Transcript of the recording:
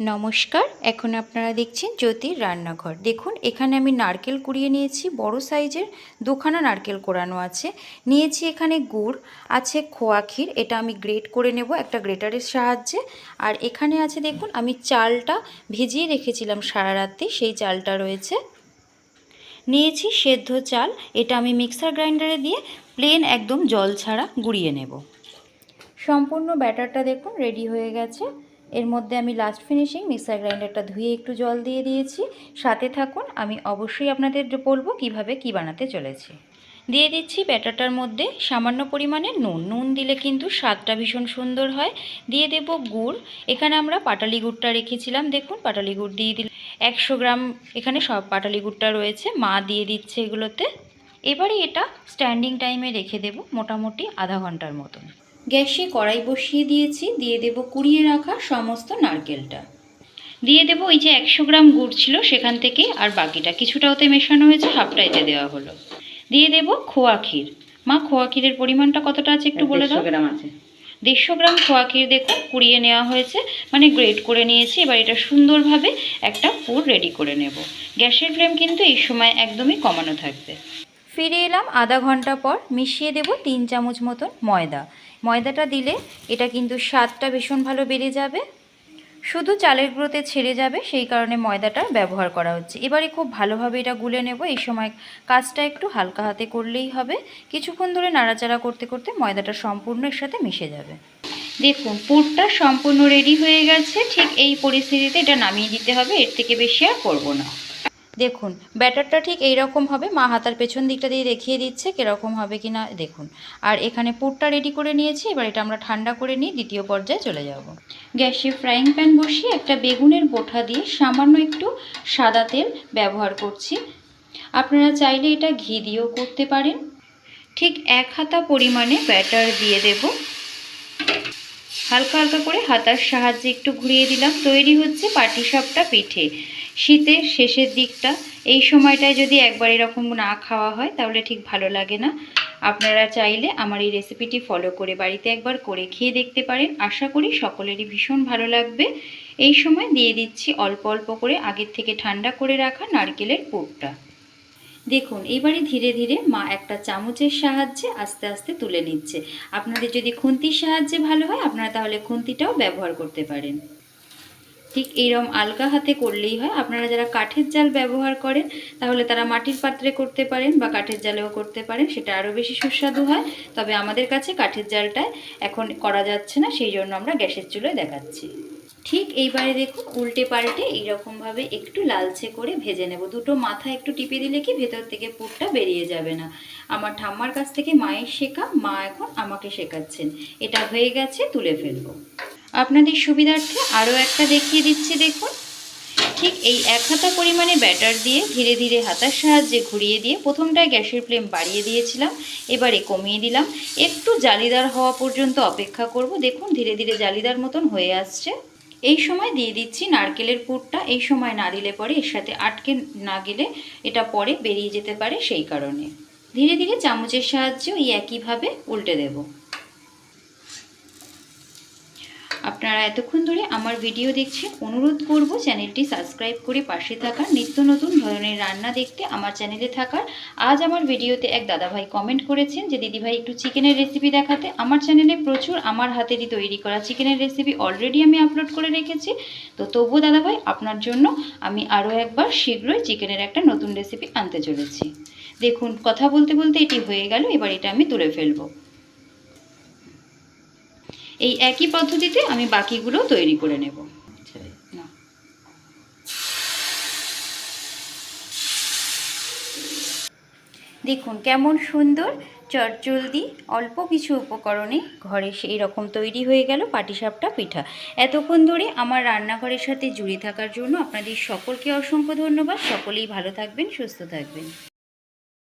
নমস্কার, এখন আপনারা দেখছেন জ্যোতির রান্নাঘর। দেখুন, এখানে আমি নারকেল কুড়িয়ে নিয়েছি, বড় সাইজের দুখানা নারকেল কোরানো আছে। নিয়েছি এখানে গুড়, আছে খোয়া ক্ষীর, এটা আমি গ্রেট করে নেব একটা গ্রেটারের সাহায্যে। আর এখানে আছে, দেখুন, আমি চালটা ভিজিয়ে রেখেছিলাম সারা রাত্রি, সেই চালটা রয়েছে। নিয়েছি সেদ্ধ চাল, এটা আমি মিক্সার গ্রাইন্ডারে দিয়ে প্লেন একদম জল ছাড়া গুঁড়িয়ে নেব। সম্পূর্ণ ব্যাটারটা দেখুন, রেডি হয়ে গেছে। এর মধ্যে আমি লাস্ট ফিনিশিং মিক্সার গ্রাইন্ডারটা ধুয়ে একটু জল দিয়ে দিয়েছি। সাথে থাকুন, আমি অবশ্যই আপনাদের বলব কীভাবে কি বানাতে চলেছি। দিয়ে দিচ্ছি ব্যাটারটার মধ্যে সামান্য পরিমাণে নুন। নুন দিলে কিন্তু স্বাদটা ভীষণ সুন্দর হয়। দিয়ে দেব গুড়। এখানে আমরা পাটালি গুড়টা রেখেছিলাম। দেখুন, পাটালি গুড় দিয়ে দিল একশো গ্রাম এখানে সব পাটালি গুড়টা রয়েছে। মা দিয়ে দিচ্ছে এগুলোতে। এবারে এটা স্ট্যান্ডিং টাইমে রেখে দেব, মোটামুটি আধা ঘণ্টার মতন। গ্যাসে কড়াই বসিয়ে দিয়েছি দিয়ে দেব কুড়িয়ে রাখা সমস্ত নারকেলটা। দিয়ে দেব ওই যে একশো গ্রাম গুড় ছিল সেখান থেকে আর বাকিটা। কিছুটা ওতে মেশানো হয়েছে হাফটা এতে দেওয়া হলো। দিয়ে দেব খোয়া ক্ষীর। মা খোয়া ক্ষীরের পরিমাণটা কতটা আছে একটু বলে দাও? গ্রাম আছে। দেড়শো গ্রাম খোয়া ক্ষীর দেখুন কুড়িয়ে নেওয়া হয়েছে। মানে গ্রেট করে নিয়েছি এবার এটা সুন্দরভাবে একটা পুর রেডি করে নেব। গ্যাসের ফ্লেম কিন্তু এই সময় একদমই কমানো থাকবে। ফিরে এলাম আধা ঘণ্টা পর মিশিয়ে দেব তিন চামচ মতন ময়দা। ময়দাটা দিলে এটা কিন্তু স্বাদটা ভীষণ ভালো বেড়ে যাবে। শুধু চালের গুঁড়োতে ছেড়ে যাবে, সেই কারণে ময়দাটা ব্যবহার করা হচ্ছে। এবারে খুব ভালোভাবে এটা গুলে নেব। এই সময় কাজটা একটু হালকা হাতে করলেই হবে। কিছুক্ষণ ধরে নাড়াচাড়া করতে করতে ময়দাটা সম্পূর্ণ এর সাথে মিশে যাবে। দেখুন, পুরটা সম্পূর্ণ রেডি হয়ে গেছে। ঠিক এই পরিস্থিতিতে এটা নামিয়ে দিতে হবে। এর থেকে বেশি আর করব না। দেখুন, ব্যাটারটা ঠিক এই রকম হবে, মা হাতার পেছন দিকটা দিয়ে দেখিয়ে দিচ্ছে কীরকম হবে কি না দেখুন। আর এখানে পুরটা রেডি করে নিয়েছি, এবার এটা আমরা ঠান্ডা করে নিয়ে দ্বিতীয় পর্যায়ে চলে যাব। গ্যাসে ফ্রাইং প্যান বসিয়ে একটা বেগুনের বোঠা দিয়ে সামান্য একটু সাদা তেল ব্যবহার করছি। আপনারা চাইলে এটা ঘি দিয়েও করতে পারেন। ঠিক এক হাতা পরিমাণে ব্যাটার দিয়ে দেব। হালকা হালকা করে হাতার সাহায্যে একটু ঘুরিয়ে দিলাম, তৈরি হচ্ছে পাটিসাপটা পিঠে। শীতের শেষের দিকটা, এই সময়টায় যদি একবার এরকম না খাওয়া হয়, তাহলে ঠিক ভালো লাগে না। আপনারা চাইলে আমার এই রেসিপিটি ফলো করে বাড়িতে একবার করে খেয়ে দেখতে পারেন। আশা করি সকলেরই ভীষণ ভালো লাগবে। এই সময় দিয়ে দিচ্ছি অল্প অল্প করে আগের থেকে ঠান্ডা করে রাখা নারকেলের পুরটা। দেখুন, এবারে ধীরে ধীরে মা একটা চামচের সাহায্যে আস্তে আস্তে তুলে নিচ্ছে। আপনাদের যদি খুন্তির সাহায্যে ভালো হয়, আপনারা তাহলে খুন্তিটাও ব্যবহার করতে পারেন। ঠিক এইরকম আলগা হাতে করলেই হয়। আপনারা যারা কাঠের জাল ব্যবহার করেন, তাহলে তারা মাটির পাত্রে করতে পারেন বা কাঠের জালেও করতে পারেন, সেটা আরও বেশি সুস্বাদু হয়। তবে আমাদের কাছে কাঠের জালটায় এখন করা যাচ্ছে না, সেই জন্য আমরা গ্যাসের চুলোয় দেখাচ্ছি। ঠিক এইবারে দেখুন, উল্টে পাল্টে এইরকমভাবে একটু লালচে করে ভেজে নেব। দুটো মাথা একটু টিপে দিলে কি ভেতর থেকে পুরটা বেরিয়ে যাবে না। আমার ঠাম্মার কাছ থেকে মায়ের শেখা, মা এখন আমাকে শেখাচ্ছেন। এটা হয়ে গেছে, তুলে ফেলব। আপনাদের সুবিধার্থে আরও একটা দেখিয়ে দিচ্ছি, দেখুন। ঠিক এই এক হাতা পরিমাণে ব্যাটার দিয়ে ধীরে ধীরে হাতার সাহায্যে ঘুরিয়ে দিয়ে প্রথমটায় গ্যাসের ফ্লেম বাড়িয়ে দিয়েছিলাম, এবারে কমিয়ে দিলাম। একটু জালিদার হওয়া পর্যন্ত অপেক্ষা করব। দেখুন, ধীরে ধীরে জালিদার মতন হয়ে আসছে। এই সময় দিয়ে দিচ্ছি নারকেলের পুরটা। এই সময় না দিলে পরে এর সাথে আটকে না গেলে এটা পরে বেরিয়ে যেতে পারে, সেই কারণে। ধীরে ধীরে চামচের সাহায্যে এই একইভাবে উল্টে দেবো। আপনারা এতক্ষণ ধরে আমার ভিডিও দেখছেন অনুরোধ করব চ্যানেলটি সাবস্ক্রাইব করে পাশে থাকার নিত্য নতুন ধরনের রান্না দেখতে আমার চ্যানেলে থাকার। আজ আমার ভিডিওতে এক দাদাভাই কমেন্ট করেছেন যে, দিদিভাই, একটু চিকেনের রেসিপি দেখাতে। আমার চ্যানেলে প্রচুর আমার হাতেরই তৈরি করা চিকেনের রেসিপি অলরেডি আমি আপলোড করে রেখেছি। তো তবুও দাদাভাই, আপনার জন্য আমি আরও একবার শীঘ্রই চিকেনের একটা নতুন রেসিপি আনতে চলেছি। দেখুন, কথা বলতে বলতে এটি হয়ে গেল, এবার এটা আমি তুলে ফেলব। এই একই পদ্ধতিতে আমি বাকিগুলো তৈরি করে নেব। দেখুন কেমন সুন্দর চটজলদি অল্প কিছু উপকরণে ঘরে সেই রকম তৈরি হয়ে গেল পাটিসাপটা পিঠা। এতক্ষণ ধরে আমার রান্নাঘরের সাথে জুড়ে থাকার জন্য আপনাদের সকলকে অসংখ্য ধন্যবাদ। সকলেই ভালো থাকবেন সুস্থ থাকবেন।